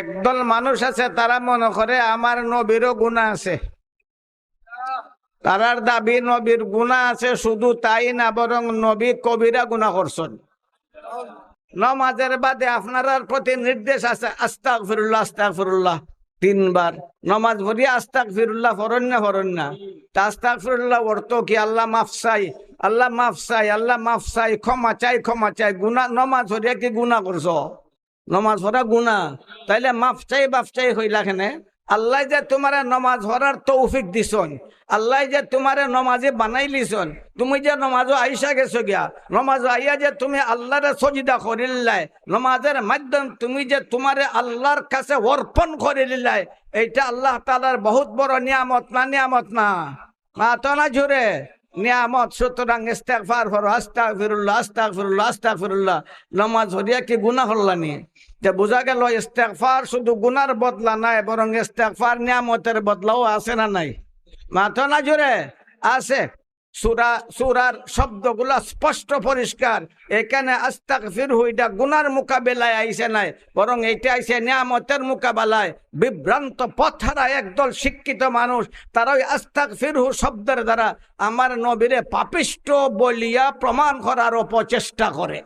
একদল মানুষ আছে, তারা মনে করে আমার নবীরও গুণা আছে। তারার দাবি, নবীর গুণা আছে, শুধু তাই না, বরং নবী কবিরা গুণা করছেন। নমাজের বাদে আপনার প্রতি নির্দেশ আছে আস্তাক ফিরুল্লাহ আস্তাক ফিরুল্লাহ তিনবার। নমাজ ভরিয়া আস্তাক ফিরুল্লাহ ফরন না ফরন না। আস্তাক ফিরুল্লাহ অর্থ কি? আল্লাহ মাফ চাই, আল্লাহ মাফ চাই, আল্লাহ মাফ চাই, ক্ষমা চাই ক্ষমা চাই। গুণা, নমাজ ভরিয়া কি গুণা করছ? নমাজ পড়া গুণা। তাইলে মাফ চাই বাফ চাই হইলা খেনে আল্লাহ যে তোমার নমাজ পড়ার তৌফিক দিছন। আল্লাহ যে তোমার নমাজে বানাই লিছন। তুমি যে নমাজ আইসা গেছো গিয়া, নমাজ আইয়া যে তুমি আল্লাহরে সজিদা করিল্লাই নমাজের মাধ্যম তুমি যে তোমার আল্লাহর কাছে অর্পণ করিল্লাই এইটা আল্লাহ তালার বহুত বড় নিয়ামত না নিয়ামত না? মা তো সুতরাং জোরে নিয়ামত, সুতরাং ফিরুল্লাহ আস্তাক ফিরুল্লাহ আস্তাক ফিরুল্লাহ নামাজ হরিয়া কি গুনাহ হল্লানি যে বোঝা গেল ইস্তাকফার শুধু গুনার বদলা নাই, বরং ইস্তাকফার নিয়ামতের বদলাও আছে না নাই? মাথা না জুড়ে আছে। সুরা, সুরার শব্দগুলা স্পষ্ট পরিষ্কার। এখানে আস্তাক ফির হুইটা গুনার মোকাবেলায় আইসে নাই, বরং এইটা আইসে নিয়ামতের মোকাবেলায়। বিভ্রান্ত পথারা একদল শিক্ষিত মানুষ, তারা ওই আস্তাক ফিরহু শব্দের দ্বারা আমার নবীরে পাপিষ্ট বলিয়া প্রমাণ করার অপচেষ্টা করে।